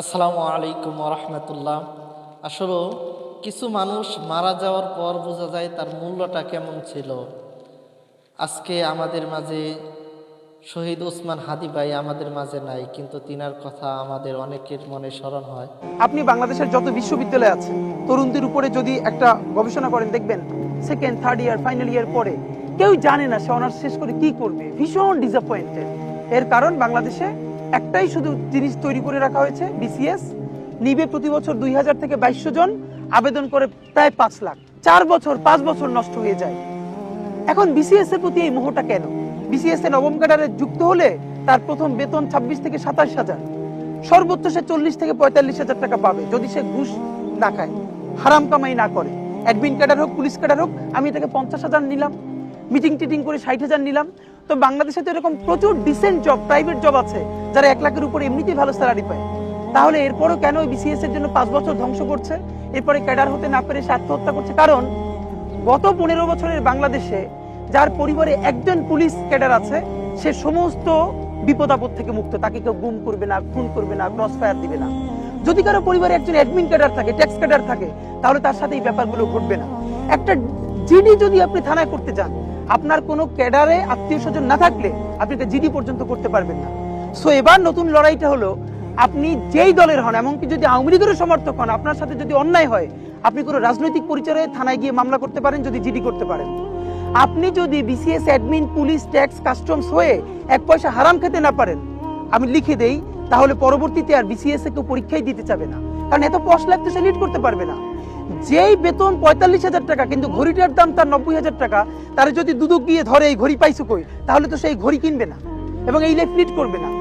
আসসালামু আলাইকুম রহমতুল্লাহ আসলে কিছু মানুষ মারা যাওয়ার পর বোঝা যায় তার মূল্যটা কেমন ছিল। আজকে আমাদের মাঝে শহীদ ওসমান হাদি ভাই আমাদের মাঝে নাই, কিন্তু তিনার কথা আমাদের অনেকের মনে স্মরণ হয়। আপনি বাংলাদেশের যত বিশ্ববিদ্যালয় আছে তরুণদের উপরে যদি একটা গবেষণা করেন, দেখবেন second third year final year পরে কেউ জানে না সে অনার্স শেষ করে কি করবে। ভীষণ ডিসঅ্যাপয়েন্টেড এর কারণ বাংলাদেশে একটাই শুধু জিনিস তৈরি করে রাখা হয়েছে বিসিএস নিবে প্রতি বছর দুই হাজার থেকে বাইশশো জন। আবেদন করে প্রায় পাঁচ লাখ। চার বছর, পাঁচ বছর নষ্ট হয়ে যায়। এখন বিসিএস এর প্রতি এই মোহটা কেন? বিসিএস এ নবম ক্যাডারে যুক্ত হলে তার প্রথম বেতন ছাব্বিশ থেকে সাতাশ হাজার। সর্বোচ্চ সে চল্লিশ থেকে পঁয়তাল্লিশ হাজার টাকা পাবে যদি সে ঘুষ না খায়। হারাম কামাই না করে। অ্যাডমিন ক্যাডার হোক, পুলিশ ক্যাডার হোক, আমি তাকে পঞ্চাশ হাজার নিলাম। মিটিং টিটিং করে ষাট হাজার নিলাম। তো বাংলাদেশে তো এরকম প্রচুর ডিসেন্ট জব প্রাইভেট জব আছে, যারা এক লাখের উপরে এমনিতেই ভালো স্যালারি পায়। তাহলে এরপরও কেন বিসিএস এর জন্য পাঁচ বছর ধ্বংস করছে? এরপরে ক্যাডার হতে না পেরে সে আত্মহত্যা করছে? কারণ গত পনেরো বছরের বাংলাদেশে যার পরিবারে একজন পুলিশ ক্যাডার আছে, সে সমস্ত বিপদ আপদ থেকে মুক্ত। তাকে কেউ গুম করবে না, খুন করবে না ক্রস ফায়ার দিবে না। যদি কারও পরিবারে একজন অ্যাডমিন ক্যাডার থাকে ট্যাক্স ক্যাডার থাকে, তাহলে তার সাথে এই ব্যাপারগুলো ঘটবে না। একটা জিডি যদি আপনি থানায় করতে যান, আপনার কোনো ক্যাডারে আত্মীয় স্বজন না থাকলে আপনি একটা জিডি পর্যন্ত করতে পারবেন না। সো এবার নতুন লড়াইটা হলো, আপনি যেই দলের হন, এমনকি যদি আওয়ামী লীগেরও সমর্থক হন, আপনার সাথে যদি অন্যায় হয়, আপনি কোনো রাজনৈতিক পরিচয়ে থানায় গিয়ে মামলা করতে পারেন, যদি জিডি করতে পারেন। আপনি যদি BCS admin police tax customs হয়ে এক পয়সা হারাম খেতে না পারেন, আমি লিখে দেই, তাহলে পরবর্তীতে আর বিসিএস এ কেউ পরীক্ষাই দিতে চাবে না। কারণ এত পশ লাগতে সে লিড করতে পারবে না। যেই বেতন পঁয়তাল্লিশ হাজার টাকা, কিন্তু ঘড়িটার দাম তার নব্বই হাজার টাকা, তার যদি দুদক গিয়ে ধরে এই ঘড়ি পাইছো কই? তাহলে তো সেই ঘড়ি কিনবে না। এবং এই লাইফ করবে না।